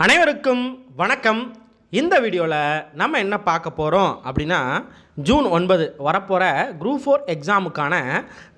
அனைவருக்கும் வணக்கம். இந்த வீடியோவில் நம்ம என்ன பார்க்க போகிறோம் அப்படின்னா ஜூன் ஒன்பது வரப்போகிற குரூப் ஃபோர் எக்ஸாமுக்கான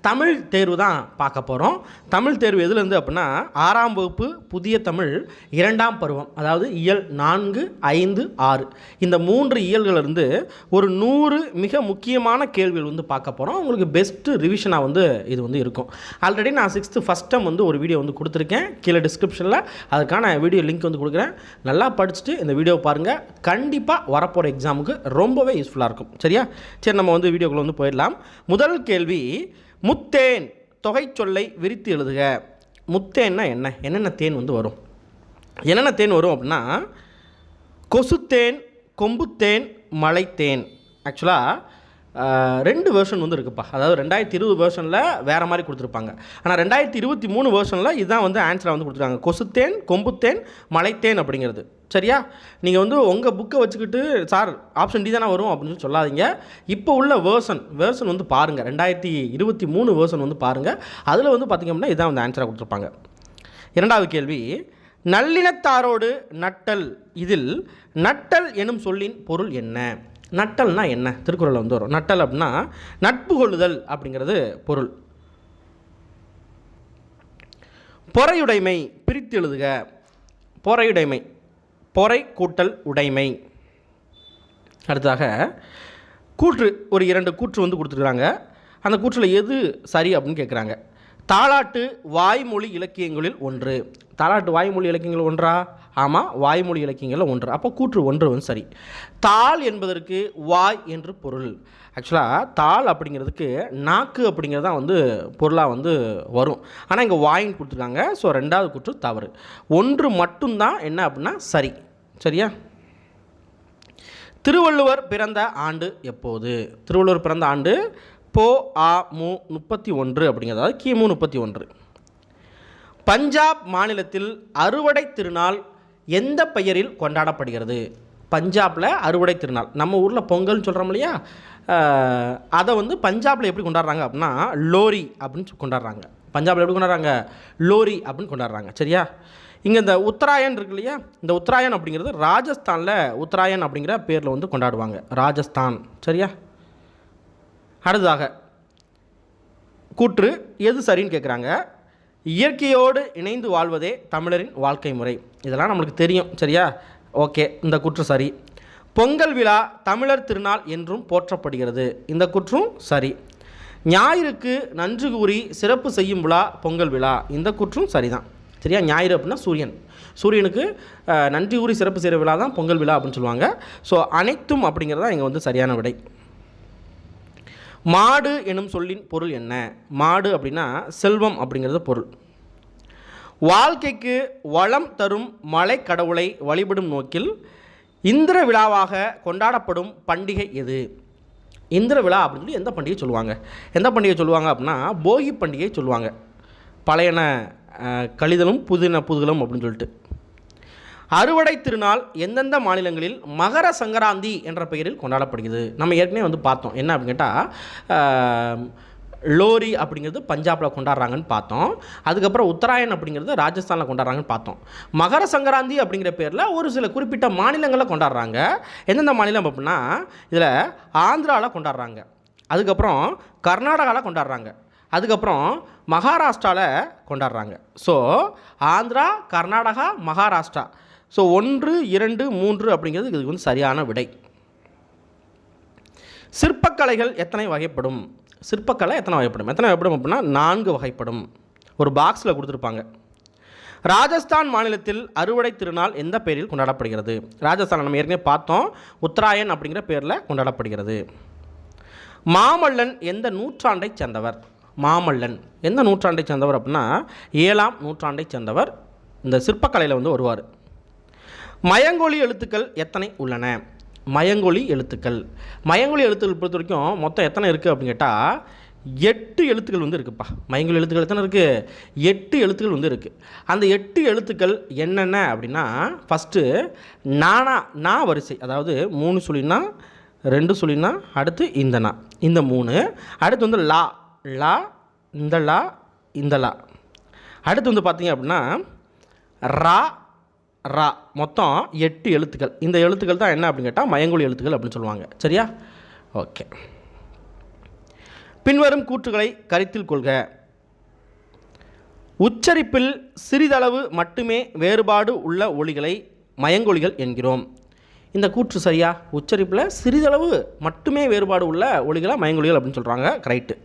தமிழ் தேர்வு தான் பார்க்க போகிறோம் தமிழ் தேர்வு எதுலேருந்து அப்படின்னா ஆறாம் வகுப்பு புதிய தமிழ் இரண்டாம் பருவம் அதாவது இயல் நான்கு ஐந்து ஆறு. இந்த மூன்று இயல்களிலிருந்து ஒரு நூறு மிக முக்கியமான கேள்விகள் வந்து பார்க்க போகிறோம் உங்களுக்கு பெஸ்ட்டு ரிவிஷனாக வந்து இது வந்து இருக்கும். ஆல்ரெடி நான் சிக்ஸ்த்து ஃபஸ்ட் டைம் வந்து ஒரு வீடியோ வந்து கொடுத்துருக்கேன். கீழே டிஸ்கிரிப்ஷனில் அதுக்கான வீடியோ லிங்க் வந்து கொடுக்குறேன். நல்லா படிச்சுட்டு இந்த வீடியோ பாருங்கள் கண்டிப்பாக வரப்போகிற எக்ஸாமுக்கு ரொம்பவே யூஸ்ஃபுல்லாக இருக்கும். சரியா? சரி நம்ம வந்து வீடியோக்குள்ளே வந்து போயிடலாம். முதல் கேள்வி முத்தேன் தொகை சொல்லை விரித்து எழுதுக. முத்தேன்னா என்ன? என்னென்ன தேன் வந்து வரும்? என்னென்ன தேன் வரும் அப்படின்னா கொசுத்தேன் கொம்புத்தேன் மலைத்தேன். ஆக்சுவலாக ரெண்டு வேர்ஷன் வந்து இருக்குப்பா. அதாவது ரெண்டாயிரத்தி இருபது வேர்ஷனில் வேறு மாதிரி கொடுத்துருப்பாங்க. ஆனால் ரெண்டாயிரத்தி இருபத்தி மூணு வேர்ஷனில் இதுதான் வந்து ஆன்சராக வந்து கொடுத்துருக்காங்க. கொசுத்தேன் கொம்புத்தேன் மலைத்தேன் அப்படிங்கிறது. சரியா? நீங்கள் வந்து உங்கள் புக்கை வச்சுக்கிட்டு சார் ஆப்ஷன் டி தானே வரும் அப்படின்னு சொல்லாதீங்க. இப்போ உள்ள வேர்ஷன் வேர்ஷன் வந்து பாருங்கள் ரெண்டாயிரத்தி இருபத்தி மூணு வேர்ஷன் வந்து பாருங்கள் அதில் வந்து பார்த்திங்க அப்படின்னா இதான் வந்து ஆன்சராக கொடுத்துருப்பாங்க. இரண்டாவது கேள்வி. நல்லினத்தாரோடு நட்டல் இதில் நட்டல் எனும் சொல்லின் பொருள் என்ன? நட்டல்னா என்ன? திருக்குறளில் வந்து வரும். நட்டல் அப்படின்னா நட்பு கொள்ளுதல் அப்படிங்கிறது பொருள். பொறையுடைமை பிரித்து எழுதுக. பொறையுடைமை. பொறை கூட்டல் உடைமை. அடுத்ததாக கூற்று ஒரு இரண்டு கூற்று வந்து கொடுத்துருக்குறாங்க. அந்த கூற்றில் எது சரி அப்படின்னு கேட்குறாங்க தாலாட்டு வாய்மொழி இலக்கியங்களில் ஒன்று. தாலாட்டு வாய்மொழி இலக்கியங்கள் ஒன்றா? ஆமாம் வாய்மொழி இலக்கியங்களில் ஒன்று. அப்போ கூற்று ஒன்று வந்து சரி. தாள் என்பதற்கு வாய் என்று பொருள். ஆக்சுவலாக தாள் அப்படிங்கிறதுக்கு நாக்கு அப்படிங்கிறது தான் வந்து பொருளாக வந்து வரும். ஆனால் இங்கே வாயின்னு கொடுத்துருக்காங்க. ஸோ ரெண்டாவது கூற்று தவறு. ஒன்று மட்டும்தான் என்ன அப்படின்னா சரி. சரியா? திருவள்ளுவர் பிறந்த ஆண்டு எப்போது? திருவள்ளுவர் பிறந்த ஆண்டு போ ஆ மு முப்பத்தி ஒன்று அப்படிங்கிறது. கிமு முப்பத்தி ஒன்று. பஞ்சாப் மாநிலத்தில் அறுவடை திருநாள் எந்த பெயரில் கொண்டாடப்படுகிறது? பஞ்சாபில் அறுவடை திருநாள். நம்ம ஊரில் பொங்கல்னு சொல்கிறோம் இல்லையா? அதை வந்து பஞ்சாபில் எப்படி கொண்டாடுறாங்க அப்படின்னா லோரி அப்படின்னு கொண்டாடுறாங்க. பஞ்சாபில் எப்படி கொண்டாடுறாங்க? லோரி அப்படின்னு கொண்டாடுறாங்க. சரியா? இங்கே இந்த உத்தராயன் இருக்கு இல்லையா? இந்த உத்தராயன் அப்படிங்கிறது ராஜஸ்தானில் உத்தராயன் அப்படிங்கிற பேரில் வந்து கொண்டாடுவாங்க. ராஜஸ்தான். சரியா? அடுத்ததாக கூற்று எது சரின்னு கேட்குறாங்க இயற்கையோடு இணைந்து வாழ்வதே தமிழரின் வாழ்க்கை முறை. இதெல்லாம் நம்மளுக்கு தெரியும் சரியா? ஓகே இந்த குற்று சரி. பொங்கல் விழா தமிழர் திருநாள் என்றும் போற்றப்படுகிறது. இந்த குற்றும் சரி. ஞாயிறுக்கு நன்றி கூறி சிறப்பு செய்யும் விழா பொங்கல் விழா. இந்த கூற்றும் சரிதான். சரியா? ஞாயிறு அப்படின்னா சூரியன். சூரியனுக்கு நன்றி கூறி சிறப்பு செய்கிற விழா தான் பொங்கல் விழா அப்படின்னு சொல்லுவாங்க. ஸோ அனைத்தும் அப்படிங்கிறது தான் இங்கே வந்து சரியான விடை. மாடு எனும் சொல்லின் பொருள் என்ன? மாடு அப்படின்னா செல்வம் அப்படிங்கிறது பொருள். வாழ்க்கைக்கு வளம் தரும் மலை கடவுளை வழிபடும் நோக்கில் இந்திர விழாவாக கொண்டாடப்படும் பண்டிகை எது? இந்திர விழா அப்படின்னு சொல்லி எந்த பண்டிகை சொல்லுவாங்க? எந்த பண்டிகை சொல்லுவாங்க அப்படின்னா போகி பண்டிகை சொல்லுவாங்க. பழையன கழிதலும் புதின புதுகலும் அப்படின்னு சொல்லிட்டு. அறுவடை திருநாள் எந்தெந்த மாநிலங்களில் மகர சங்கராந்தி என்ற பெயரில் கொண்டாடப்படுகிறது? நம்ம ஏற்கனவே வந்து பார்த்தோம். என்ன அப்படின்னு கேட்டால் லோரி அப்படிங்கிறது பஞ்சாபில் கொண்டாடுறாங்கன்னு பார்த்தோம். அதுக்கப்புறம் உத்தராயன் அப்படிங்கிறது ராஜஸ்தானில் கொண்டாடுறாங்கன்னு பார்த்தோம். மகர சங்கராந்தி அப்படிங்கிற பேரில் ஒரு சில குறிப்பிட்ட மாநிலங்களில் கொண்டாடுறாங்க. எந்தெந்த மாநிலம் அப்படின்னா இதில் ஆந்திராவில் கொண்டாடுறாங்க. அதுக்கப்புறம் கர்நாடகாவில் கொண்டாடுறாங்க. அதுக்கப்புறம் மகாராஷ்டிராவில் கொண்டாடுறாங்க. ஸோ ஆந்திரா கர்நாடகா மகாராஷ்டிரா. ஸோ ஒன்று இரண்டு மூன்று அப்படிங்கிறது இதுக்கு வந்து சரியான விடை. சிற்பக்கலைகள் எத்தனை வகைப்படும்? சிற்பக்கலை எத்தனை வகைப்படும்? எத்தனை வகைப்படும் அப்படின்னா நான்கு வகைப்படும். ஒரு பாக்ஸில் கொடுத்துருப்பாங்க. ராஜஸ்தான் மாநிலத்தில் அறுவடை திருநாள் எந்த பெயரில் கொண்டாடப்படுகிறது? ராஜஸ்தான் நம்ம ஏற்கனவே பார்த்தோம். உத்தராயன் அப்படிங்கிற பேரில் கொண்டாடப்படுகிறது. மாமல்லன் எந்த நூற்றாண்டைச் சேர்ந்தவர்? மாமல்லன் எந்த நூற்றாண்டைச் சேர்ந்தவர் அப்படின்னா ஏழாம் நூற்றாண்டைச் சேர்ந்தவர். இந்த சிற்பக்கலையில் வந்து வருவார். மயங்கொழி எழுத்துக்கள் எத்தனை உள்ளன? மயங்கொழி எழுத்துக்கள். மயங்கொழி எழுத்துக்கள் பொறுத்த வரைக்கும் மொத்தம் எத்தனை இருக்குது அப்படின்னு கேட்டால் எட்டு எழுத்துக்கள் வந்து இருக்குப்பா. மயங்கொலி எழுத்துக்கள் எத்தனை இருக்குது எட்டு எழுத்துக்கள் வந்து இருக்குது அந்த எட்டு எழுத்துக்கள் என்னென்ன அப்படின்னா ஃபஸ்ட்டு நானா நா வரிசை. அதாவது மூணு சொல்லினா ரெண்டு சொல்லினா அடுத்து இந்த நா. இந்த மூணு. அடுத்து வந்து லா. லா இந்த லா இந்த லா. அடுத்து வந்து பார்த்தீங்க அப்படின்னா ரா ரா. மொத்தம் எட்டு எழுத்துக்கள். இந்த எழுத்துக்கள் தான் என்ன அப்படின்னு கேட்டால் மயங்கொலி எழுத்துக்கள் அப்படின்னு சொல்லுவாங்க. சரியா? ஓகே. பின்வரும் கூற்றுகளை கருத்தில் கொள்க. உச்சரிப்பில் சிறிதளவு மட்டுமே வேறுபாடு உள்ள ஒளிகளை மயங்கொலிகள் என்கிறோம். இந்த கூற்று சரியா? உச்சரிப்பில் சிறிதளவு மட்டுமே வேறுபாடு உள்ள ஒளிகளை மயங்கொழிகள் அப்படின்னு சொல்கிறாங்க கரெக்டு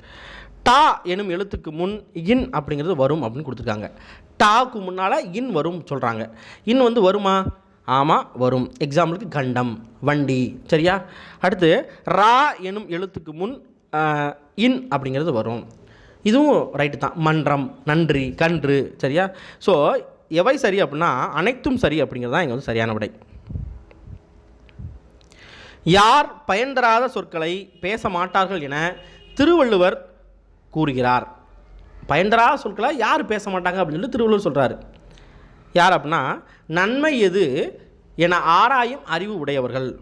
டா எனும் எழுத்துக்கு முன் இன் அப்படிங்கிறது வரும் அப்படின்னு கொடுத்துருக்காங்க. டாக்கு முன்னால் இன் வரும் சொல்கிறாங்க இன் வந்து வருமா? ஆமாம் வரும். எக்ஸாம்பிளுக்கு கண்டம் வண்டி சரியா? அடுத்து ரா எனும் எழுத்துக்கு முன் இன் அப்படிங்கிறது வரும். இதுவும் ரைட்டு தான். மன்றம் நன்றி கன்று சரியா? ஸோ எவை சரி அப்படின்னா அனைத்தும் சரி அப்படிங்கிறது தான் இங்கே வந்து சரியான விடை. யார் பயன் தராத சொற்களை பேச மாட்டார்கள் என திருவள்ளுவர் கூறுகிறார். பயந்தரா தராத யார் பேச மாட்டாங்க அப்படின்னு சொல்லி திருவள்ளுவர் சொல்கிறாரு யார் அப்படின்னா நன்மை எது என ஆராயும் அறிவு உடையவர்கள்.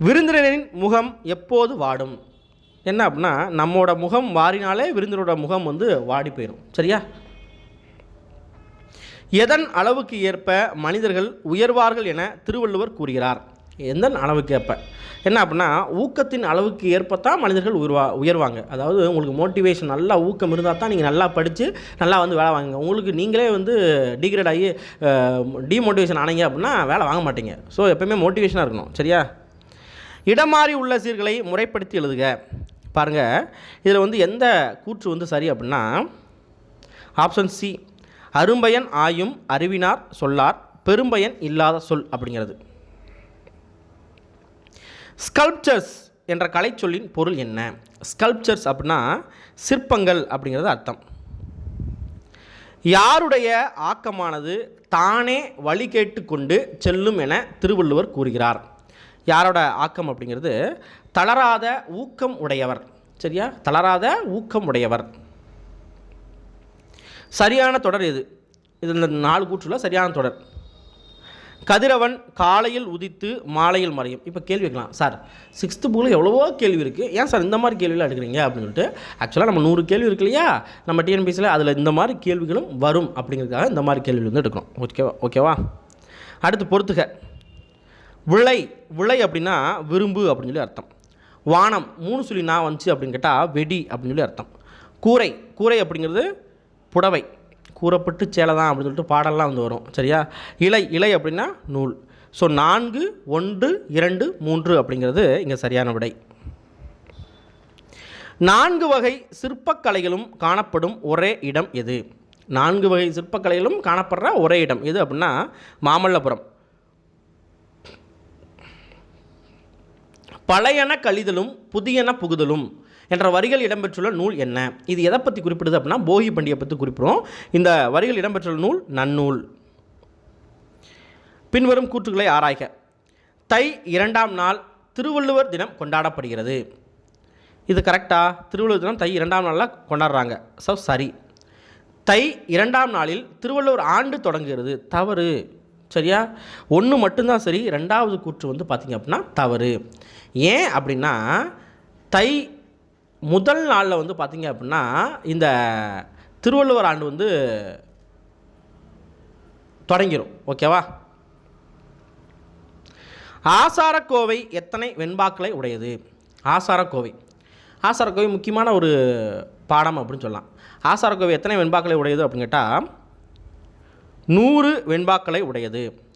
விருந்தினரின் முகம் எப்போது வாடும்? என்ன அப்படின்னா நம்மோட முகம் வாடினாலே விருந்தினரோட முகம் வந்து வாடி போயிடும் சரியா? எதன் அளவுக்கு ஏற்ப மனிதர்கள் உயர்வார்கள் என திருவள்ளுவர் கூறுகிறார். எந்த அளவுக்கு ஏற்ப என்ன அப்படின்னா ஊக்கத்தின் அளவுக்கு ஏற்பத்தான் மனிதர்கள் உயர்வா உயர்வாங்க. அதாவது உங்களுக்கு மோட்டிவேஷன் நல்லா ஊக்கம் இருந்தால் தான் நீங்கள் நல்லா படித்து நல்லா வந்து வேலை வாங்குங்க. உங்களுக்கு நீங்களே வந்து டிகிரேட் ஆகி டிமோட்டிவேஷன் ஆனீங்க அப்படின்னா வேலை வாங்க மாட்டீங்க. ஸோ எப்போயுமே மோட்டிவேஷனாக இருக்கணும். சரியா? இடமாறி உள்ள சீர்களை முறைப்படுத்தி எழுதுக. பாருங்கள் இதில் வந்து எந்த கூற்று வந்து சரி அப்படின்னா ஆப்ஷன் சி அரும்பயன் ஆயும் அறிவினார் சொல்லார் பெரும்பயன் இல்லாத சொல் அப்படிங்கிறது. ஸ்கல்ப்சர்ஸ் என்ற கலைச்சொல்லின் பொருள் என்ன? ஸ்கல்ப்சர்ஸ் அப்படின்னா சிற்பங்கள் அப்படிங்கிறது அர்த்தம். யாருடைய ஆக்கமானது தானே வழி கேட்டுக்கொண்டு செல்லும் என திருவள்ளுவர் கூறுகிறார். யாரோட ஆக்கம் அப்படிங்கிறது? தளராத ஊக்கம் உடையவர். சரியா? தளராத ஊக்கம் உடையவர். சரியான தொடர் இது இது இந்த நாலு கூற்றுல சரியான தொடர். கதிரவன் காலையில் உதித்து மாலையில் மறையும். இப்போ கேள்வி வைக்கலாம் சார் சிக்ஸ்த்து புக்கில் எவ்வளவோ கேள்வி இருக்குது ஏன் சார் இந்த மாதிரி கேள்விலாம் எடுக்கிறீங்க அப்படின்னு சொல்லிட்டு ஆக்சுவலாக நம்ம நூறு கேள்வி இருக்கு இல்லையா? நம்ம டிஎன்பிசியில் அதில் இந்த மாதிரி கேள்விகளும் வரும் அப்படிங்கிறதுக்காக இந்த மாதிரி கேள்வி வந்து எடுக்கிறோம். ஓகேவா ஓகேவா அடுத்து பொறுத்துக. விளை விளை அப்படின்னா விரும்பு அப்படின்னு சொல்லி அர்த்தம். வானம் மூணு சொல்லி நான் வந்துச்சு அப்படின்னு கேட்டால் வெடி அப்படின்னு சொல்லி அர்த்தம். கூரை கூரை அப்படிங்கிறது புடவை. கூறப்பட்டு சேலை தான் அப்படின்னு சொல்லிட்டு பாடல்லாம் வந்து வரும். சரியா? இலை இலை அப்படின்னா நூல். ஸோ நான்கு ஒன்று இரண்டு மூன்று அப்படிங்கிறது இங்கே சரியான விடை. நான்கு வகை சிற்பக்கலைகளும் காணப்படும் ஒரே இடம் எது? நான்கு வகை சிற்பக்கலைகளும் காணப்படுற ஒரே இடம் எது அப்படின்னா மாமல்லபுரம். பழையன கழிதலும் புதியன புகுதலும். என்ற வரிகள் இடம்பெற்றுள்ள நூல் என்ன? இது எதை பற்றி குறிப்பிடுது அப்படின்னா போகி பண்டிகை பற்றி குறிப்பிடும் இந்த வரிகள் இடம்பெற்றுள்ள நூல் நன்னூல். பின்வரும் கூற்றுகளை ஆராய்க. தை இரண்டாம் நாள் திருவள்ளுவர் தினம் கொண்டாடப்படுகிறது. இது கரெக்டாக திருவள்ளுவர் தினம் தை இரண்டாம் நாளில் கொண்டாடுறாங்க. ஸோ சரி. தை இரண்டாம் நாளில் திருவள்ளுவர் ஆண்டு தொடங்குகிறது. தவறு. சரியா? ஒன்று மட்டும்தான் சரி. ரெண்டாவது கூற்று வந்து பார்த்திங்க அப்படின்னா தவறு. ஏன் அப்படின்னா தை முதல் நாளில் வந்து பார்த்திங்க அப்படின்னா இந்த திருவள்ளுவர் ஆண்டு வந்து தொடங்கிடும் ஓகேவா? ஆசாரக்கோவை எத்தனை வெண்பாக்களை உடையது? ஆசாரக்கோவை. ஆசாரக்கோவை முக்கியமான ஒரு பாடம் அப்படின்னு சொல்லலாம். ஆசாரக்கோவை எத்தனை வெண்பாக்களை உடையது அப்படின்னு கேட்டால் நூறு வெண்பாக்களை உடையது.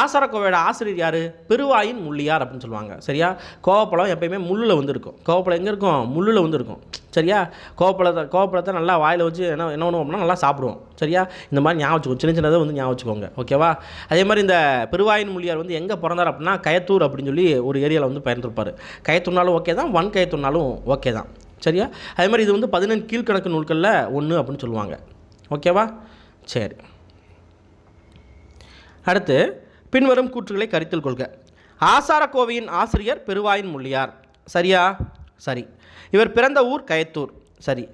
ஆசாரக்கோவையோட ஆசிரியர் யார்? பெருவாயின் முள்ளியார் அப்படின்னு சொல்லுவாங்க. சரியா? கோவப்பழம் எப்பயுமே முள்ளில் வந்து இருக்கும் கோவப்பழம் எங்கே இருக்கும்? முள்ளில் வந்து இருக்கும் சரியா? கோவப்பழத்தை கோவப்பழத்தை நல்லா வாயில் வச்சு என்ன என்ன பண்ணுவோம் அப்படின்னா நல்லா சாப்பிடுவோம். சரியா? இந்த மாதிரி ஞாபகம் வச்சுக்கோங்க சின்ன சின்னதை வந்து ஞாபகம் வச்சுக்கோங்க. ஓகேவா அதே மாதிரி இந்த பெருவாயின் முள்ளியார் வந்து எங்கே பிறந்தார் அப்படின்னா கயத்தூர் அப்படின்னு சொல்லி ஒரு ஏரியாவில் வந்து பயந்துருப்பார் கயத்தூர்னாலும் ஓகே தான் வன் கயத்தூர்னாலும் ஓகே தான். சரியா? அதே மாதிரி இது வந்து பதினெண்டு கீழ்கணக்கு நூல்களில் ஒன்று அப்படின்னு சொல்லுவாங்க. ஓகேவா சரி. அடுத்து பின்வரும் கூற்றுகளை கருத்தில் கொள்க. ஆசாரக்கோவையின் ஆசிரியர் பெருவாயின் முள்ளியார். சரியா? சரி. இவர் பிறந்த ஊர் கயத்தூர். சரி.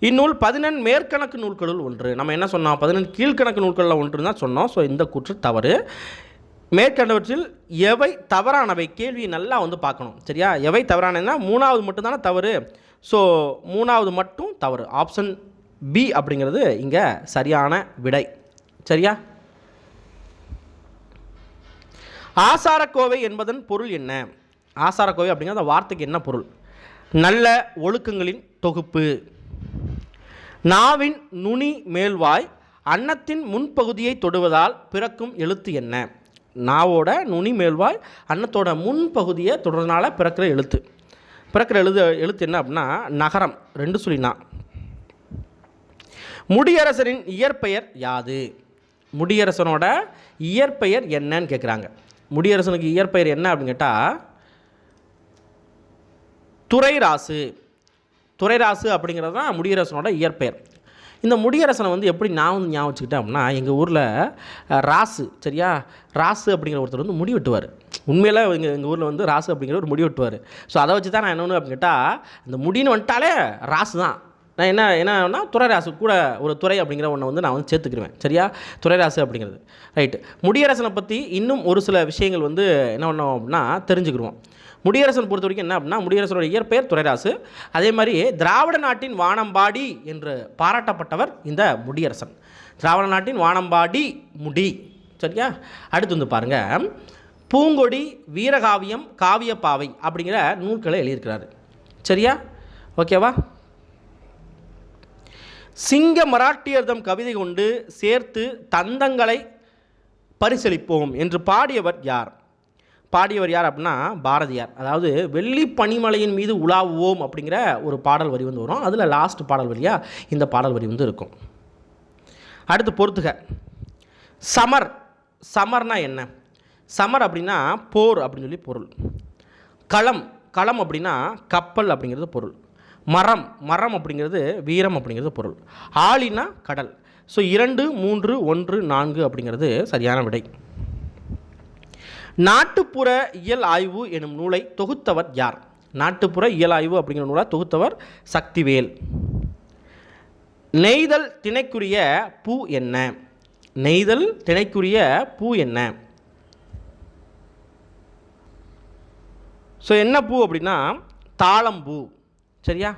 இந்நூல் பதினெண் மேற்கணக்கு நூல்களுள் ஒன்று. நம்ம என்ன சொன்னோம்? பதினெண் கீழ்கணக்கு நூல்களில் ஒன்று தான் சொன்னோம். ஸோ இந்த கூற்று தவறு. மேற்கண்டவற்றில் எவை தவறானவை? கேள்வி நல்லா வந்து பார்க்கணும். சரியா? எவை தவறானதுன்னா மூணாவது மட்டும்தானே தவறு. ஸோ மூணாவது மட்டும் தவறு. ஆப்ஷன் பி அப்படிங்கிறது இங்கே சரியான விடை. சரியா? ஆசாரக்கோவை என்பதன் பொருள் என்ன? ஆசாரக்கோவை அப்படிங்கிற அந்த வார்த்தைக்கு என்ன பொருள்? நல்ல ஒழுக்கங்களின் தொகுப்பு. நாவின் நுனி மேல்வாய் அன்னத்தின் முன்பகுதியை தொடுவதால் பிறக்கும் எழுத்து என்ன? நாவோட நுனி மேல்வாய் அன்னத்தோட முன்பகுதியை தொடர்னால பிறக்கிற எழுத்து. பிறக்கிற எழுது எழுத்து என்ன அப்படின்னா நகரம். ரெண்டு சொல்லினா. முடியரசரின் இயற்பெயர் யாது? முடியரசனோட இயற்பெயர் என்னன்னு கேட்குறாங்க முடியரசனுக்கு இயற்பெயர் என்ன அப்படின்னு கேட்டால் துறைராசு. துறைராசு அப்படிங்கிறது தான் முடியரசனோட இயற்பெயர். இந்த முடியரசனை வந்து எப்படி நான் வந்து ஞாபகம் வச்சுக்கிட்டேன் அப்படின்னா எங்கள் ஊரில் ராசு சரியா? ராசு அப்படிங்கிற ஒருத்தர் வந்து முடி வெட்டுவார். உண்மையில் எங்கள் எங்கள் ஊரில் வந்து ராசு அப்படிங்கிற ஒரு முடி வெட்டுவார். ஸோ அதை வச்சு தான் நான் என்ன ஒன்று அப்படின்னு கேட்டால் இந்த முடின்னு வந்துட்டாலே ராசு தான் நான் என்ன என்னன்னா துறைராசு கூட ஒரு துறை அப்படிங்கிற ஒன்றை வந்து நான் வந்து சேர்த்துக்கிருவேன். சரியா? துறைராசு அப்படிங்கிறது. ரைட்டு முடியரசனை பற்றி இன்னும் ஒரு சில விஷயங்கள் வந்து என்ன பண்ணோம் அப்படின்னா தெரிஞ்சுக்கிடுவோம் முடியரசன் பொறுத்த வரைக்கும் என்ன அப்படின்னா முடியரசனோட இயற்பெயர் துறைராசு அதே மாதிரி திராவிட நாட்டின் வானம்பாடி என்று பாராட்டப்பட்டவர் இந்த முடியரசன். திராவிட நாட்டின் வானம்பாடி முடி. சரியா? அடுத்து வந்து பாருங்கள் பூங்கொடி வீரகாவியம் காவியப்பாவை அப்படிங்கிற நூல்களை எழுதியிருக்கிறாரு. சரியா? ஓகேவா? சிங்க மராட்டியர்தம் கவிதை கொண்டு சேர்த்து தந்தங்களை பரிசளிப்போம் என்று பாடியவர் யார்? பாடியவர் யார் அப்படின்னா பாரதியார். அதாவது வெள்ளி பனிமலையின் மீது உலாவுவோம் அப்படிங்கிற ஒரு பாடல் வரி வந்து வரும். அதில் லாஸ்ட் பாடல் வழியாக இந்த பாடல் வரி வந்து இருக்கும். அடுத்து பொறுத்துக. சமர். சமர்னா என்ன? சமர் அப்படின்னா போர் அப்படின்னு சொல்லி பொருள். களம். களம் அப்படின்னா கப்பல் அப்படிங்கிறது பொருள். மரம் மரம் அப்படிங்கிறது வீரம் அப்படிங்கிறது பொருள். ஆளினா கடல். ஸோ இரண்டு மூன்று ஒன்று நான்கு அப்படிங்கிறது சரியான விடை. நாட்டுப்புற இயல் ஆய்வு எனும் நூலை தொகுத்தவர் யார்? நாட்டுப்புற இயல் ஆய்வு அப்படிங்கிற நூலை தொகுத்தவர் சக்திவேல். நெய்தல் திணைக்குரிய பூ என்ன? நெய்தல் திணைக்குரிய பூ என்ன? ஸோ என்ன பூ அப்படின்னா தாளம்பூ சரியா?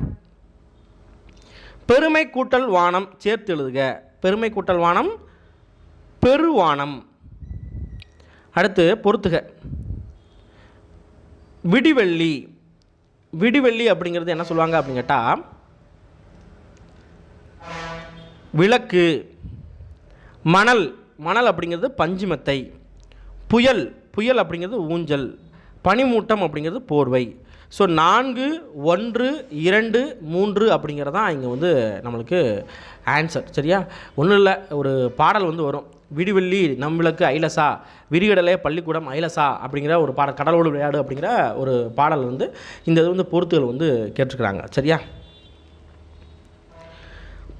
பெருமை கூட்டல் வானம் சேர்த்து எழுதுக. பெருமை கூட்டல் வானம் பெருவானம். அடுத்து பொறுத்துக. விடிவெள்ளி. விடிவெள்ளி அப்படிங்கிறது என்ன சொல்லுவாங்க அப்படின்னு கேட்டால் விளக்கு மணல். மணல் அப்படிங்கிறது பஞ்சுமெத்தை. புயல். புயல் அப்படிங்கிறது ஊஞ்சல். பனிமூட்டம் அப்படிங்கிறது போர்வை. ஸோ நான்கு ஒன்று இரண்டு மூன்று அப்படிங்கிறது தான் இங்கே வந்து நம்மளுக்கு ஆன்சர் சரியா? ஒன்றும் இல்லை ஒரு பாடல் வந்து வரும். விடிவெள்ளி நம்மளுக்கு ஐலசா விரிகடலே பள்ளிக்கூடம் ஐலசா அப்படிங்கிற ஒரு பாடல் கடலோடு விளையாடு அப்படிங்கிற ஒரு பாடல் வந்து இந்த இது வந்து பொறுத்துகள் வந்து கேட்டிருக்கிறாங்க. சரியா?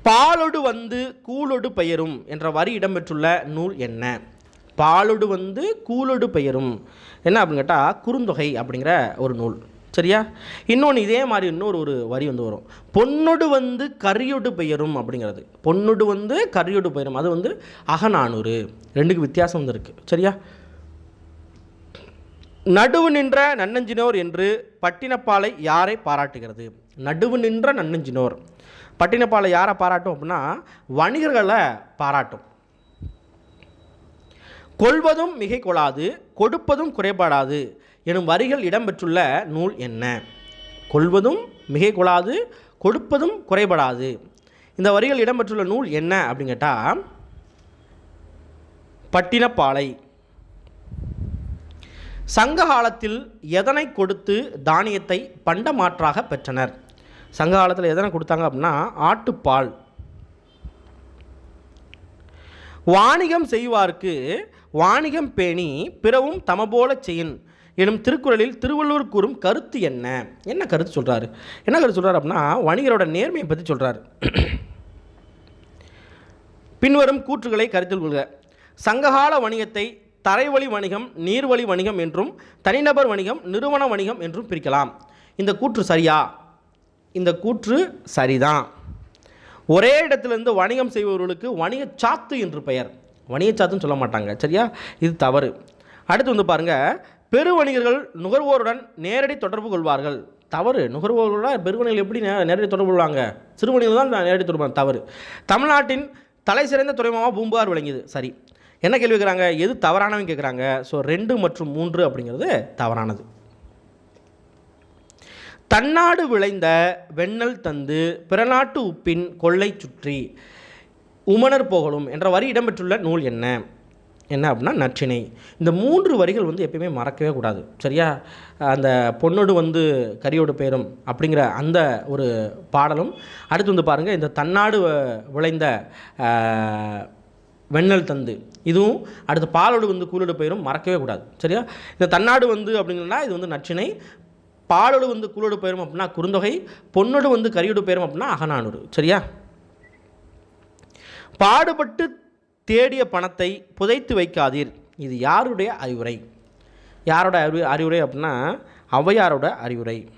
பாலொடு வந்து கூலொடு பெயரும் என்ற வரி இடம்பெற்றுள்ள நூல் என்ன? பாலொடு வந்து கூலொடு பெயரும். என்ன அப்படின்னு கேட்டால் குறுந்தொகை அப்படிங்கிற ஒரு நூல். சரியா? இன்னொன்று இதே மாதிரி இன்னொரு ஒரு வரி வந்து வரும். பொன்னொடு வந்து கரியொடு பெயரும் அப்படிங்கிறது. பொன்னொடு வந்து கரியொடு பெயரும் அது வந்து அகநானூறு. ரெண்டுக்கு வித்தியாசம் வந்து இருக்குது சரியா? நடுவு நின்ற நன்னஞ்சினோர் என்று பட்டினப்பாலை யாரை பாராட்டுகிறது? நடுவு நின்ற நன்னஞ்சினோர் பட்டினப்பாலை யாரை பாராட்டும் அப்படின்னா வணிகர்களை பாராட்டும். கொள்வதும் மிகை கொள்ளாது கொடுப்பதும் குறைபாடாது எனும் வரிகள் இடம்பெற்றுள்ள நூல் என்ன? கொள்வதும் மிகை கொள்ளாது கொடுப்பதும் குறைபடாது. இந்த வரிகள் இடம்பெற்றுள்ள நூல் என்ன அப்படின்னு கேட்டால் பட்டினப்பாலை. சங்க காலத்தில் எதனை கொடுத்து தானியத்தை பண்டமாற்றாக பெற்றனர்? சங்க காலத்தில் எதனை கொடுத்தாங்க அப்படின்னா ஆட்டுப்பால். வாணிகம் செய்வார்க்கு வாணிகம் பேணி பிறவும் தமபோல செய்யின். எனும் திருக்குறளில் திருவள்ளுவர் கூறும் கருத்து என்ன? என்ன கருத்து சொல்கிறாரு என்ன கருத்து சொல்கிறார் அப்படின்னா வணிகரோட நேர்மையை பற்றி சொல்கிறாரு பின்வரும் கூற்றுகளை கருத்தில் கொள்க. சங்ககால வணிகத்தை தரைவழி வணிகம் நீர்வழி வணிகம் என்றும் தனிநபர் வணிகம் நிறுவன வணிகம் என்றும் பிரிக்கலாம். இந்த கூற்று சரியா? இந்த கூற்று சரிதான். ஒரே இடத்திலிருந்து வணிகம் செய்பவர்களுக்கு வணிக சாத்து என்று பெயர். வணிக சாத்துன்னு சொல்ல மாட்டாங்க சரியா? இது தவறு. அடுத்து வந்து பாருங்கள் பெரு வணிகர்கள் நுகர்வோருடன் நேரடி தொடர்பு கொள்வார்கள். தவறு. நுகர்வோர்களோட பெருவணிகள் எப்படி நே- நேரடி தொடர்பு கொள்வாங்க? சிறுவணிகள் தான் நேரடி தொடர்பு தவறு. தமிழ்நாட்டின் தலை சிறந்த துறைமுகமாக பூம்புகார் விளங்கியது. சரி. என்ன கேள்வி கேட்குறாங்க? எது தவறானவங்க கேட்குறாங்க. ஸோ ரெண்டு மற்றும் மூன்று அப்படிங்கிறது தவறானது. தன்னாடு விளைந்த வெண்ணல் தந்து பிறநாட்டு உப்பின் கொள்ளை சுற்றி உமணர் போகலும் என்ற வரி இடம்பெற்றுள்ள நூல் என்ன? என்ன அப்படின்னா நற்றினை. இந்த மூன்று வரிகள் வந்து எப்பயுமே மறக்கவே கூடாது. சரியா? அந்த பொண்ணோடு வந்து கரியோடு பேரும் அப்படிங்கிற அந்த ஒரு பாடலும் அடுத்து வந்து பாருங்கள் இந்த தன்னாடு விளைந்த வெண்ணல் தந்து. இதுவும் அடுத்து பாலோடு வந்து கூலோடு பெயரும் மறக்கவே கூடாது. சரியா? இந்த தன்னாடு வந்து அப்படிங்கன்னா இது வந்து நச்சினை பாலோடு வந்து கூலோடு பெயரும் அப்படின்னா குறுந்தொகை. பொண்ணோடு வந்து கரியோடு பெயரும் அப்படின்னா அகநானூறு. சரியா? பாடுபட்டு தேடிய பணத்தை புதைத்து வைக்காதீர். இது யாருடைய அறிவுரை? யாரோட அறிவு அறிவுரை அப்படின்னா ஔவையாரோட அறிவுரை.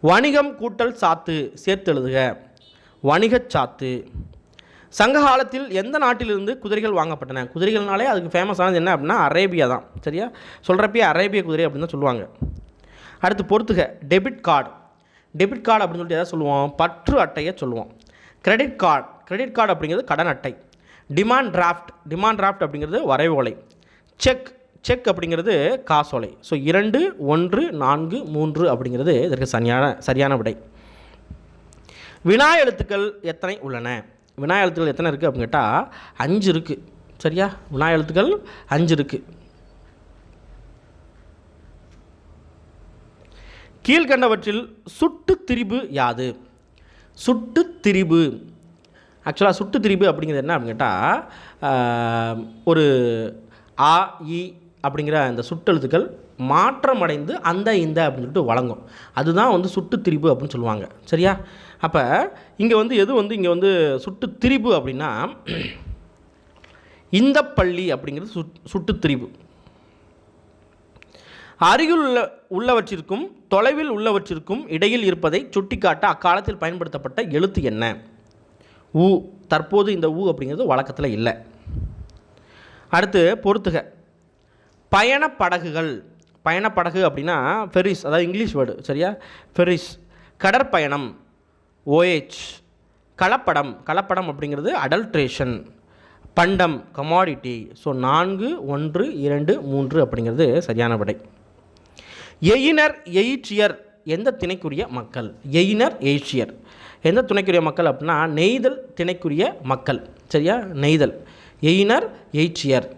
வணிகம் கூட்டல் சாத்து சேர்த்து எழுதுக. வணிகச் சாத்து. சங்க காலத்தில் எந்த நாட்டிலிருந்து குதிரைகள் வாங்கப்பட்டன? குதிரைகள்னாலே அதுக்கு ஃபேமஸானது என்ன அப்படின்னா அரேபியா தான். சரியா? சொல்கிறப்பயே அரேபிய குதிரை அப்படின்னு தான் சொல்லுவாங்க. அடுத்து பொறுத்துக. Debit card. டெபிட் கார்டு அப்படின்னு சொல்லிட்டு எதாவது சொல்லுவோம்? பற்று அட்டையை சொல்லுவோம். Credit card. கிரெடிட் கார்டு அப்படிங்கிறது கடன் அட்டை. டிமாண்ட் டிராஃப்ட் டிமாண்ட் டிராஃப்ட் அப்படிங்கிறது வரைவோலை செக் செக் அப்படிங்கிறது காசோலை ஸோ இரண்டு ஒன்று நான்கு மூன்று அப்படிங்கிறது இதற்கு சரியான சரியான விடை. வினா எழுத்துக்கள் எத்தனை உள்ளன? வினா எழுத்துக்கள் எத்தனை இருக்குது அப்படின்னு கேட்டால் அஞ்சு இருக்குது சரியா? வினா எழுத்துக்கள் அஞ்சு இருக்குது கீழ்கண்டவற்றில் சுட்டு திரிபு யாது? சுட்டு திரிபு. ஆக்சுவலாக சுட்டு திரிபு அப்படிங்கிறது என்ன அப்படின்னு கேட்டால் ஒரு ஆ இ அப்படிங்கிற அந்த சுட்டெழுத்துக்கள் மாற்றமடைந்து அந்த இந்த அப்படின்னு சொல்லிட்டு வழங்கும். அதுதான் வந்து சுட்டு திரிபு அப்படின்னு சொல்லுவாங்க. சரியா? அப்போ இங்கே வந்து எது வந்து இங்கே வந்து சுட்டு திரிபு அப்படின்னா இந்த பள்ளி அப்படிங்கிறது சுட் சுட்டு திரிபு. அருகில் உள்ள உள்ளவற்றிற்கும் தொலைவில் உள்ளவற்றிற்கும் இடையில் இருப்பதை சுட்டிக்காட்ட அக்காலத்தில் பயன்படுத்தப்பட்ட எழுத்து என்ன? ஊ தற்போது இந்த ஊ அப்படிங்கிறது வழக்கத்தில் இல்லை. அடுத்து பொறுத்துக. பயணப்படகுகள் பயணப்படகு அப்படின்னா ஃபெரிஸ் அதாவது இங்கிலீஷ் வேர்டு சரியா? ஃபெரிஸ் கடற்பயணம். ஓஏச் கலப்படம். கலப்படம் அப்படிங்கிறது அடல்ட்ரேஷன் பண்டம். கமாடிட்டி ஸோ நான்கு ஒன்று இரண்டு மூன்று அப்படிங்கிறது சரியான விடை. எயினர் எயிற்றியர் எந்த திணைக்குரிய மக்கள்? எயினர் எயிற்றியர். எந்த துணைக்குரிய மக்கள் அப்படின்னா நெய்தல் திணைக்குரிய மக்கள். சரியா? நெய்தல். எயினர் எயிற்றியர்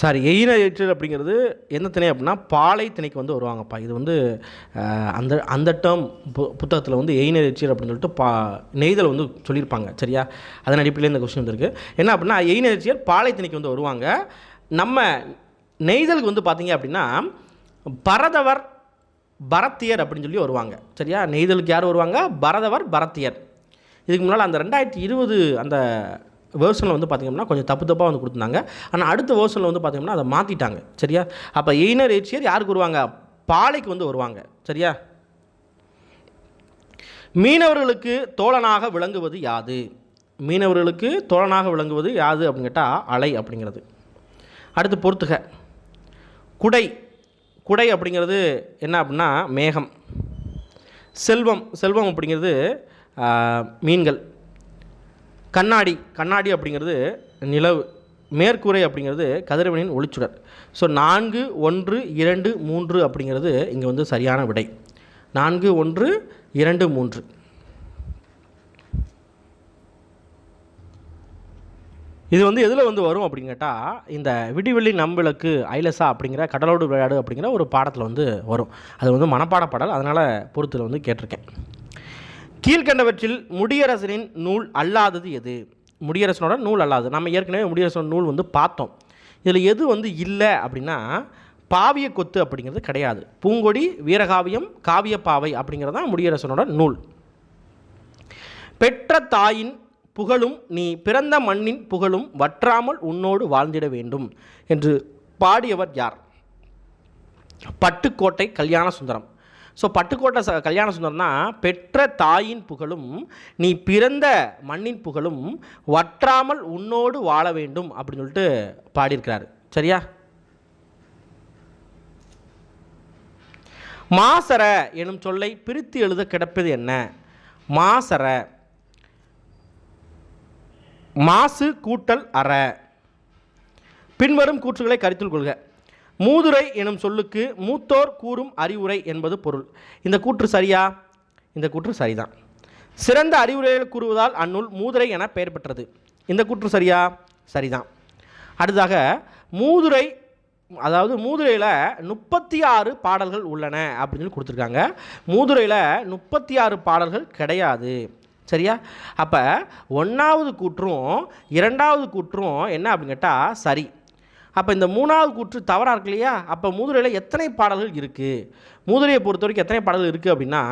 சாரி எயினர் எயிற்றியர் அப்படிங்கிறது எந்த திணை அப்படின்னா பாலை திணைக்கு வந்து வருவாங்கப்பா. இது வந்து அந்த அந்த டேர்ம் பு புத்தகத்தில் வந்து எயினர் எயிற்றியர் அப்படின்னு சொல்லிட்டு பா நெய்தல் வந்து சொல்லியிருப்பாங்க. சரியா? அதன் அடிப்படையில் இந்த கொஸ்டின் வந்திருக்கு. என்ன அப்படின்னா எயினர் எயிற்றியர் பாலை திணைக்கு வந்து வருவாங்க. நம்ம நெய்தலுக்கு வந்து பார்த்தீங்க அப்படின்னா பரதவர் பரத்தியர் அப்படின்னு சொல்லி வருவாங்க. சரியா? நெய்தலுக்கு யார் வருவாங்க? பரதவர் பரத்தியர். இதுக்கு முன்னால் அந்த ரெண்டாயிரத்தி இருபது அந்த வேர்ஷனில் வந்து பார்த்திங்கன்னா கொஞ்சம் தப்பு தப்பாக வந்து கொடுத்துருந்தாங்க. ஆனால் அடுத்த வேர்ஷனில் வந்து பார்த்திங்கன்னா அதை மாற்றிட்டாங்க சரியா? அப்போ எயினர் ஏச்சியர் யாருக்கு வருவாங்க? பாலைக்கு வந்து வருவாங்க. சரியா? மீனவர்களுக்கு தோழனாக விளங்குவது யாது? மீனவர்களுக்கு தோழனாக விளங்குவது யாது அப்படின்னு கேட்டால் அலை அப்படிங்கிறது. அடுத்து பொறுத்துக. குடை. குடை அப்படிங்கிறது என்ன அப்படின்னா மேகம். செல்வம் செல்வம் அப்படிங்கிறது மீன்கள். கண்ணாடி கண்ணாடி அப்படிங்கிறது நிலவு. மேற்கூரை அப்படிங்கிறது கதிரவனின் ஒளிச்சுடர். ஸோ நான்கு ஒன்று இரண்டு மூன்று அப்படிங்கிறது இங்கே வந்து சரியான விடை. நான்கு ஒன்று இரண்டு மூன்று. இது வந்து எதில் வந்து வரும் அப்படின்னு கேட்டால் இந்த விடிவெள்ளி நம்பிளக்கு ஐலசா அப்படிங்கிற கடலோடு விளையாடு அப்படிங்கிற ஒரு பாடத்தில் வந்து வரும். அது வந்து மனப்பாட பாடல். அதனால் பொறுத்தில் வந்து கேட்டிருக்கேன். கீழ்கண்டவற்றில் முடியரசனின் நூல் அல்லாதது எது? முடியரசனோட நூல் அல்லாதது நம்ம ஏற்கனவே முடியரசனோட நூல் வந்து பார்த்தோம். இதில் எது வந்து இல்லை அப்படின்னா பாவிய கொத்து அப்படிங்கிறது கிடையாது. பூங்கொடி வீரகாவியம் காவியப்பாவை அப்படிங்கிறது தான் முடியரசனோட நூல். பெற்ற தாயின் புகழும் நீ பிறந்த மண்ணின் புகழும் வற்றாமல் உன்னோடு வாழ்ந்திட வேண்டும் என்று பாடியவர் யார்? பட்டுக்கோட்டை கல்யாண சுந்தரம் ஸோ பட்டுக்கோட்டை ச கல்யாண சுந்தரம்னா பெற்ற தாயின் புகழும் நீ பிறந்த மண்ணின் புகழும் வற்றாமல் உன்னோடு வாழ வேண்டும் அப்படின்னு சொல்லிட்டு பாடியிருக்கிறாரு. சரியா? மாசர எனும் சொல்லை பிரித்து எழுத கிடப்பது என்ன? மாசர மாசு கூட்டல் அற. பின்வரும் கூற்றுகளை கருத்தில் கொள்க. மூதுரை எனும் சொல்லுக்கு மூத்தோர் கூறும் அறிவுரை என்பது பொருள். இந்த கூற்று சரியா? இந்த கூற்று சரிதான். சிறந்த அறிவுரைகள் கூறுவதால் அந்நூல் மூதுரை என பெயர் பெற்றது. இந்த கூற்று சரியா? சரிதான். அடுத்ததாக மூதுரை அதாவது மூதுரையில் முப்பத்தி ஆறு பாடல்கள் உள்ளன அப்படின்னு சொல்லி கொடுத்துருக்காங்க. மூதுரையில் முப்பத்தி ஆறு பாடல்கள் கிடையாது. சரியா? அப்போ ஒன்றாவது கூற்றும் இரண்டாவது கூற்றும் என்ன அப்படின்னு கேட்டால் சரி. அப்போ இந்த மூணாவது கூற்று தவறாக இருக்கு இல்லையா? அப்போ மூதுரையில் எத்தனை பாடல்கள் இருக்குது மூதுரையை பொறுத்த வரைக்கும் எத்தனை பாடல்கள் இருக்குது அப்படின்னா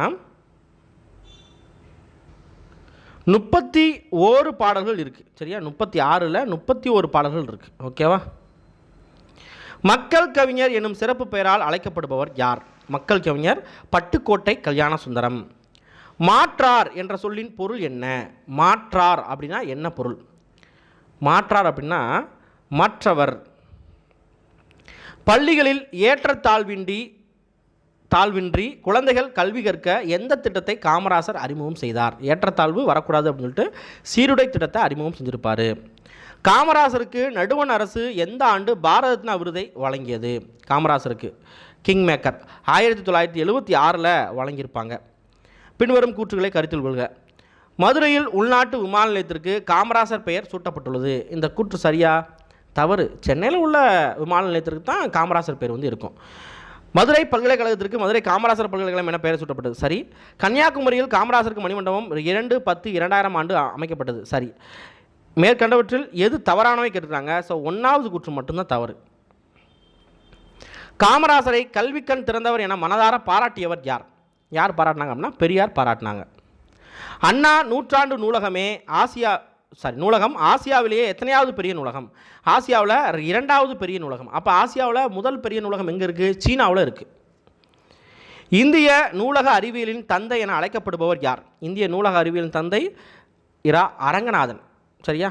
முப்பத்தி ஓரு பாடல்கள் இருக்குது சரியா? முப்பத்தி ஆறில் முப்பத்தி ஓரு பாடல்கள் இருக்குது ஓகேவா மக்கள் கவிஞர் என்னும் சிறப்பு பெயரால் அழைக்கப்படுபவர் யார்? மக்கள் கவிஞர் பட்டுக்கோட்டை கல்யாண சுந்தரம் மாற்றார் என்ற சொல்லின் பொருள் என்ன? மாற்றார் அப்படின்னா என்ன பொருள்? மாற்றார் அப்படின்னா மற்றவர். பள்ளிகளில் ஏற்றத்தாழ்வின்றி தாழ்வின்றி குழந்தைகள் கல்வி கற்க எந்த திட்டத்தை காமராசர் அறிமுகம் செய்தார்? ஏற்றத்தாழ்வு வரக்கூடாது அப்படின்னு சொல்லிட்டு சீருடை திட்டத்தை அறிமுகம் செஞ்சிருப்பார். காமராசருக்கு நடுவண் அரசு எந்த ஆண்டு பாரத ரத்னா விருதை வழங்கியது? காமராசருக்கு. கிங் மேக்கர் ஆயிரத்தி தொள்ளாயிரத்தி எழுபத்தி ஆறில் வழங்கியிருப்பாங்க. பின்வரும் கூற்றுகளை கருத்தில் கொள்க. மதுரையில் உள்நாட்டு விமான நிலையத்திற்கு காமராசர் பெயர் சூட்டப்பட்டுள்ளது. இந்த கூற்று சரியா? தவறு. சென்னையில் உள்ள விமான நிலையத்திற்கு தான் காமராசர் பேர் வந்து இருக்கும். மதுரை பல்கலைக்கழகத்திற்கு மதுரை காமராசர் பல்கலைக்கழகம் என பெயர் சூட்டப்பட்டது. சரி. கன்னியாகுமரியில் காமராசருக்கு மணிமண்டபம் இரண்டு பத்து இரண்டாயிரம் ஆண்டு அமைக்கப்பட்டது. சரி. மேற்கண்டவற்றில் எது தவறானவை கேட்டுக்கிறாங்க ஸோ ஒன்றாவது கூற்று மட்டும்தான் தவறு. காமராசரை கல்விக்கண் திறந்தவர் என மனதார பாராட்டியவர் யார்? யார் பாராட்டினாங்க அப்படின்னா பெரியார் பாராட்டினாங்க. அண்ணா நூற்றாண்டு நூலகமே ஆசியா சாரி நூலகம் ஆசியாவிலேயே எத்தனையாவது பெரிய நூலகம்? ஆசியாவில் இரண்டாவது பெரிய நூலகம். அப்போ ஆசியாவில் முதல் பெரிய நூலகம் எங்கே இருக்குது சீனாவில் இருக்குது இந்திய நூலக அறிவியலின் தந்தை என அழைக்கப்படுபவர் யார்? இந்திய நூலக அறிவியலின் தந்தை இரா அரங்கநாதன். சரியா?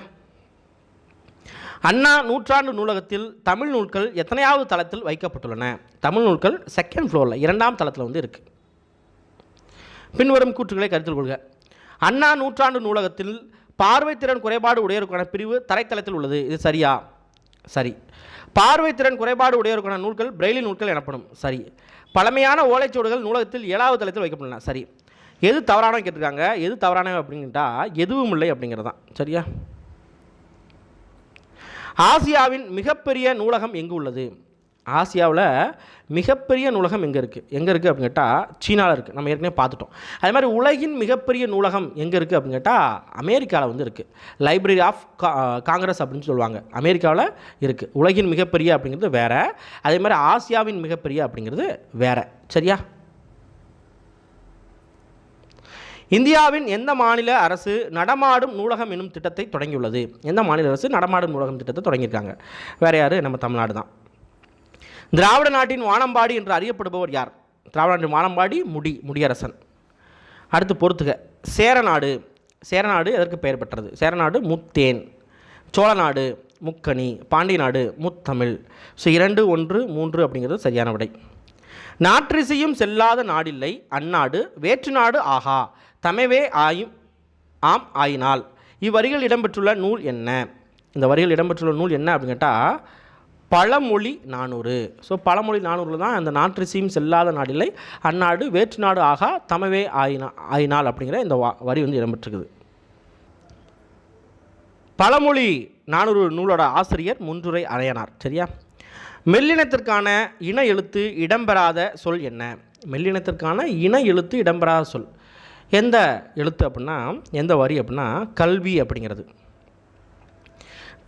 அண்ணா நூற்றாண்டு நூலகத்தில் தமிழ் நூல்கள் எத்தனையாவது தளத்தில் வைக்கப்பட்டுள்ளன? தமிழ் நூல்கள் செகண்ட் ஃப்ளோரில் இரண்டாம் தளத்தில் வந்து இருக்குது பின்வரும் கூற்றுகளை கருத்தில் கொள்க. அண்ணா நூற்றாண்டு நூலகத்தில் பார்வைத்திறன் குறைபாடு உடையோருக்கான பிரிவு தரைத்தளத்தில் உள்ளது. இது சரியா? சரி. பார்வைத்திறன் குறைபாடு உடையோருக்கான நூல்கள் பிரெய்லி நூல்கள் எனப்படும். சரி. பழமையான ஓலைச்சுவடுகள் நூலகத்தில் ஏழாவது தளத்தில் வைக்கப்படலாம் சரி. எது தவறான கேட்டிருக்காங்க. எது தவறானவை அப்படின்ட்டா எதுவும் இல்லை அப்படிங்கிறது தான் சரியா? ஆசியாவின் மிகப்பெரிய நூலகம் எங்கு உள்ளது? ஆசியாவில் மிகப்பெரிய நூலகம் எங்கே இருக்குது எங்கே இருக்குது அப்படின்னு கேட்டால் சீனாவில் இருக்குது நம்ம ஏற்கனவே பார்த்துட்டோம். அதே மாதிரி உலகின் மிகப்பெரிய நூலகம் எங்கே இருக்குது அப்படின்னு கேட்டால் அமெரிக்காவில் வந்து இருக்குது லைப்ரரி ஆஃப் காங்கிரஸ் அப்படின்னு சொல்லுவாங்க. அமெரிக்காவில் இருக்குது உலகின் மிகப்பெரிய அப்படிங்கிறது வேறு. அதே மாதிரி ஆசியாவின் மிகப்பெரிய அப்படிங்கிறது வேறு. சரியா? இந்தியாவின் எந்த மாநில அரசு நடமாடும் நூலகம் என்னும் திட்டத்தை தொடங்கியுள்ளது? எந்த மாநில அரசு நடமாடும் நூலகம் திட்டத்தை தொடங்கியிருக்காங்க? வேறு யார்? நம்ம தமிழ்நாடு தான். திராவிட நாட்டின் வானம்பாடி என்று அறியப்படுபவர் யார்? திராவிட நாட்டின் வானம்பாடி முடி முடியரசன். அடுத்து பொறுத்துக. சேரநாடு சேரநாடு எதற்கு பெயர் பெற்றது? சேரநாடு முத்தேன் சோழநாடு முக்கணி பாண்டிய நாடு முத்தமிழ். ஸோ இரண்டு ஒன்று மூன்று அப்படிங்கிறது சரியான விடை. நாற்றிசையும் செல்லாத நாடில்லை அந்நாடு வேற்று நாடு ஆகா. தமைவே ஆயும் ஆம் ஆயினால். இவ்வரிகள் இடம்பெற்றுள்ள நூல் என்ன? இந்த வரிகள் இடம்பெற்றுள்ள நூல் என்ன அப்படின்னு கேட்டால் பழமொழி நானூறு. ஸோ பழமொழி நானூறில் தான் அந்த நாட்ரசியும்ஸ் இல்லாத நாடில்லை. அந்நாடு வேற்று நாடு ஆகா தமவே ஆயினா ஆயினால் அப்படிங்கிற இந்த வா வரி வந்து இடம்பெற்றிருக்குது. பழமொழி நானூறு நூலோட ஆசிரியர் முன்றுரை அறையனார் சரியா? மெல்லினத்திற்கான இன எழுத்து இடம்பெறாத சொல் என்ன? மெல்லினத்திற்கான இன எழுத்து இடம்பெறாத சொல். எந்த எழுத்து அப்படின்னா எந்த வரி அப்படின்னா கல்வி அப்படிங்கிறது.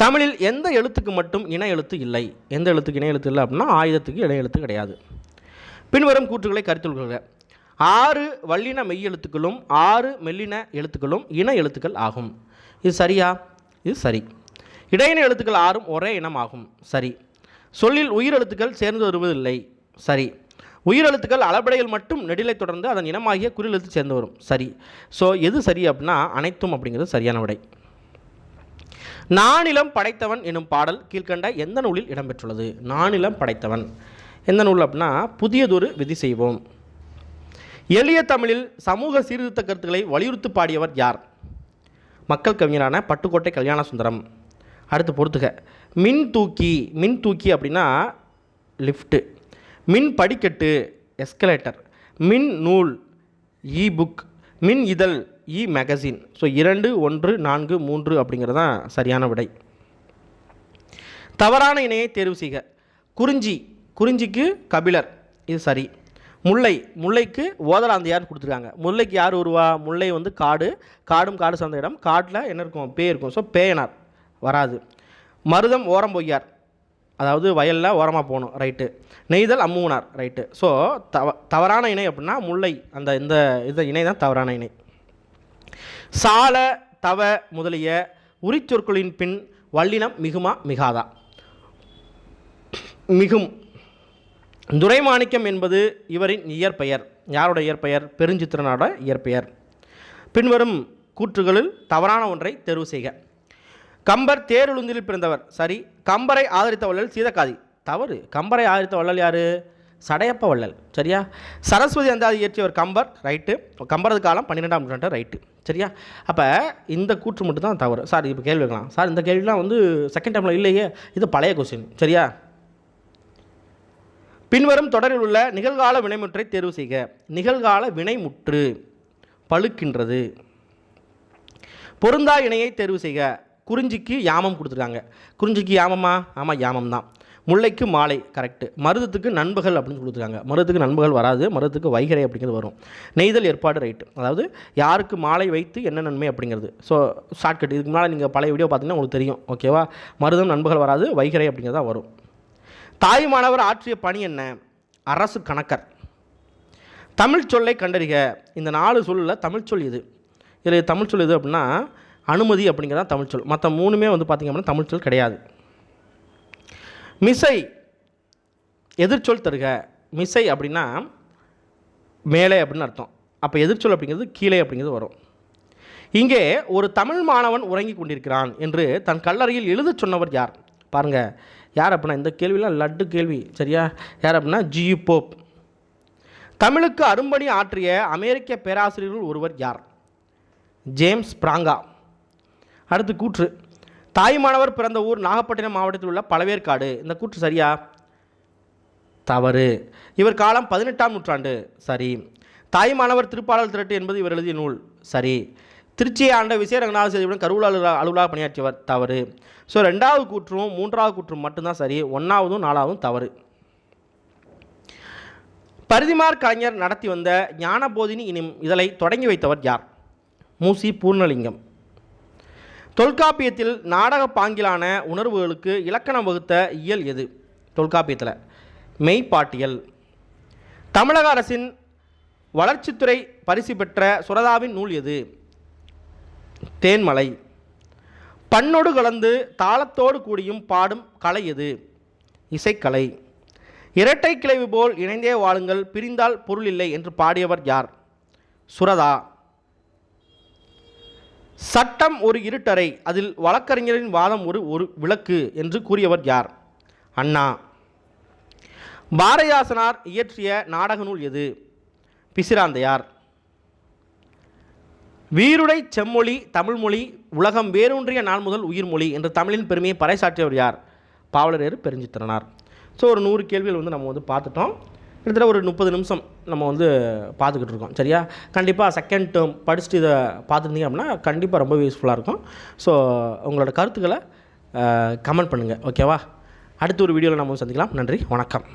தமிழில் எந்த எழுத்துக்கு மட்டும் இன எழுத்து இல்லை? எந்த எழுத்துக்கு இன எழுத்து இல்லை அப்படின்னா ஆயுதத்துக்கு இணையெழுத்து எழுத்து கிடையாது. பின்வரும் கூற்றுகளை கருத்தில் கொள்க. ஆறு வல்லின மெய் எழுத்துக்களும் ஆறு மெல்லின எழுத்துக்களும் இன எழுத்துக்கள் ஆகும். இது சரியா? இது சரி. இடையின எழுத்துக்கள் ஆறும் ஒரே இனம் ஆகும். சரி. சொல்லில் உயிரெழுத்துக்கள் சேர்ந்து வருவதில்லை. சரி. உயிரெழுத்துக்கள் அளபடையில் மட்டும் நெடிலை தொடர்ந்து அதன் இனமாகிய குறியெழுத்து சேர்ந்து வரும். சரி. ஸோ எது சரி அப்படின்னா அனைத்தும் அப்படிங்கிறது சரியான விடை. நானிலம் படைத்தவன் எனும் பாடல் கீழ்கண்ட எந்த நூலில் இடம்பெற்றுள்ளது? நானிலம் படைத்தவன். எந்த நூல் அப்படின்னா புதியதொரு விதி செய்வோம். எளிய தமிழில் சமூக சீர்திருத்த கருத்துக்களை வலியுறுத்தி பாடியவர் யார்? மக்கள் கவிஞரான பட்டுக்கோட்டை கல்யாண சுந்தரம் அடுத்து பொறுத்துக. மின் தூக்கி மின் தூக்கி அப்படின்னா லிஃப்ட்டு. மின் படிக்கட்டு எஸ்கலேட்டர். மின் நூல் இ புக். மின் இதழ் இ மேகசின் ஸோ இரண்டு ஒன்று நான்கு மூன்று அப்படிங்கிறது தான் சரியான விடை. தவறான இணையை தேர்வு செய்க. குறிஞ்சி குறிஞ்சிக்கு கபிலர். இது சரி. முல்லை முல்லைக்கு ஓதலாந்தையார் கொடுத்துருக்காங்க. முல்லைக்கு யார் உருவா? முல்லை வந்து காடு. காடும் காடு சார்ந்த இடம். காட்டில் என்ன இருக்கும்? பே இருக்கும். ஸோ பேயனார். வராது. மருதம் ஓரம் பொய்யார். அதாவது வயலில் ஓரமாக போகணும். ரைட்டு. நெய்தல் அம்மூனார். ரைட்டு. ஸோ தவ தவறான இணை அப்படின்னா முல்லை. அந்த இந்த இது இணை தான் தவறான இணை. சால தவ முதலிய உரிச்சொற்களின் பின் வல்லினம் மிகுமா மிகாதா? மிகும். துரைமாணிக்கம் என்பது இவரின் இயற்பெயர். யாரோட இயற்பெயர்? பெருஞ்சித்திரனோட இயற்பெயர். பின்வரும் கூற்றுகளில் தவறான ஒன்றை தேர்வு செய்க. கம்பர் தேருளுந்தில் பிறந்தவர். சரி கம்பரை ஆதரித்த வள்ளல் சீதக்காதி. தவறு. கம்பரை ஆதரித்த வள்ளல் யார்? சடையப்ப வள்ளல். சரியா? சரஸ்வதி அந்தாதி இயற்றியவர் கம்பர் ரைட்டு. கம்பரது காலம் பன்னிரெண்டாம் நூற்றாண்டு ரைட்டு. சரியா? அப்போ இந்த கூற்று மட்டும் தான் தவறு. சார் இப்போ கேள்வி வைக்கலாம் சார் இந்த கேள்விலாம் வந்து செகண்ட் டைமில் இல்லையே. இது பழைய கொஸ்டின் சரியா? பின்வரும் தொடரில் உள்ள நிகழ்கால வினைமுற்றை தேர்வு செய்க. நிகழ்கால வினைமுற்று பழுக்கின்றது. பொருந்தா இணையை தேர்வு செய்க. குறிஞ்சிக்கு யாமம் கொடுத்துருக்காங்க. குறிஞ்சிக்கு யாமமா ஆமாம் யாமம் தான் முல்லைக்கு மாலை கரெக்டு மருதத்துக்கு நண்பகல் அப்படின்னு கொடுத்துருக்காங்க மருதத்துக்கு நண்பகல் வராது மருதத்துக்கு வைகரை அப்படிங்கிறது வரும். நெய்தல் ஏற்பாடு ரைட்டு அதாவது யாருக்கு மாலை வைத்து என்ன நன்மை அப்படிங்கிறது. ஸோ ஷார்ட்கட் இதுக்கு முன்னால் நீங்கள் பழைய வீடியோ பார்த்தீங்கன்னா உங்களுக்கு தெரியும். ஓகேவா மருதம் நண்பகல் வராது வைகரை அப்படிங்கிறது தான் வரும். தாய்மானவர் ஆற்றிய பணி என்ன? அரசு கணக்கர். தமிழ் சொல்லை கண்டறிக. இந்த நாலு சொல்லில் தமிழ் சொல் இது இதில் தமிழ் சொல் எது அப்படின்னா அனுமதி அப்படிங்கிறது தான் தமிழ் சொல். மற்ற மூணுமே வந்து பார்த்திங்க அப்படின்னா தமிழ் சொல் கிடையாது. மிசை. எதிர்ச்சொல் தருக. மிசை அப்படின்னா மேலே அப்படின்னு அர்த்தம். அப்போ எதிர்ச்சொல் அப்படிங்கிறது கீழே அப்படிங்கிறது வரும். இங்கே ஒரு தமிழ் மாணவன் உறங்கி கொண்டிருக்கிறான் என்று தன் கல்லறையில் எழுதச் சொன்னவர் யார்? பாருங்கள் யார் அப்படின்னா இந்த கேள்விலாம் லட்டு கேள்வி சரியா? யார் அப்படின்னா ஜியு போப். தமிழுக்கு அரும்பணி ஆற்றிய அமெரிக்க பேராசிரியர்கள் ஒருவர் யார்? James Franco. அடுத்து கூற்று. தாய்மானவர் பிறந்த ஊர் நாகப்பட்டினம் மாவட்டத்தில் உள்ள பழவேற்காடு. இந்த கூற்று சரியா? தவறு. இவர் காலம் பதினெட்டாம் நூற்றாண்டு. சரி. தாய்மானவர் திருப்பாளர் திரட்டு என்பது இவர் எழுதிய நூல். சரி. திருச்சியை ஆண்ட விசய ரங்கநாத சேதியுடன் கருவூல அலுவலா அலுவலாக பணியாற்றியவர் தவறு. ஸோ ரெண்டாவது கூற்றும் மூன்றாவது கூற்றும் மட்டும்தான் சரி. ஒன்றாவதும் நாலாவதும் தவறு. பரிதிமார் கலைஞர் நடத்தி வந்த ஞானபோதினி இனிம் இதழை தொடங்கி வைத்தவர் யார்? மூசி பூர்ணலிங்கம். தொல்காப்பியத்தில் நாடக பாங்கிலான உணர்வுகளுக்கு இலக்கணம் வகுத்த இயல் எது? தொல்காப்பியத்தில். மெய்ப்பாட்டியல். தமிழக அரசின் வளர்ச்சித்துறை பரிசு பெற்ற சுரதாவின் நூல் எது? தேன்மலை. பண்ணோடு கலந்து தாளத்தோடு கூடியும் பாடும் கலை எது? இசைக்கலை. இரட்டை கிளைவு போல் இணைந்தே வாழுங்கள் பிரிந்தால் பொருள் இல்லை என்று பாடியவர் யார்? சுரதா. சட்டம் ஒரு இருட்டறை அதில் வழக்கறிஞரின் வாதம் ஒரு ஒரு விளக்கு என்று கூறியவர் யார்? அண்ணா. பாரதிதாசனார் இயற்றிய நாடக நூல் எது? பிசிராந்தையார். வீருடை செம்மொழி தமிழ்மொழி உலகம் வேரூன்றிய நாள் முதல் உயிர்மொழி என்று தமிழின் பெருமையை பறைசாற்றியவர் யார்? பாவலரேறு பெருஞ்சித்திரனார். ஸோ ஒரு நூறு கேள்விகள் வந்து நம்ம வந்து பார்த்துட்டோம். கிட்டத்தட்ட ஒரு முப்பது நிமிஷம் நம்ம வந்து பார்த்துக்கிட்டு இருக்கோம். சரியா? கண்டிப்பாக செகண்ட் டேர்ம் படிச்சுட்டு இதை பார்த்துருந்தீங்க அப்படின்னா கண்டிப்பாக ரொம்ப யூஸ்ஃபுல்லாக இருக்கும். ஸோ உங்களோட கருத்துக்களை கமெண்ட் பண்ணுங்கள் ஓகேவா அடுத்த ஒரு வீடியோவில் நம்ம சந்திக்கலாம். நன்றி. வணக்கம்.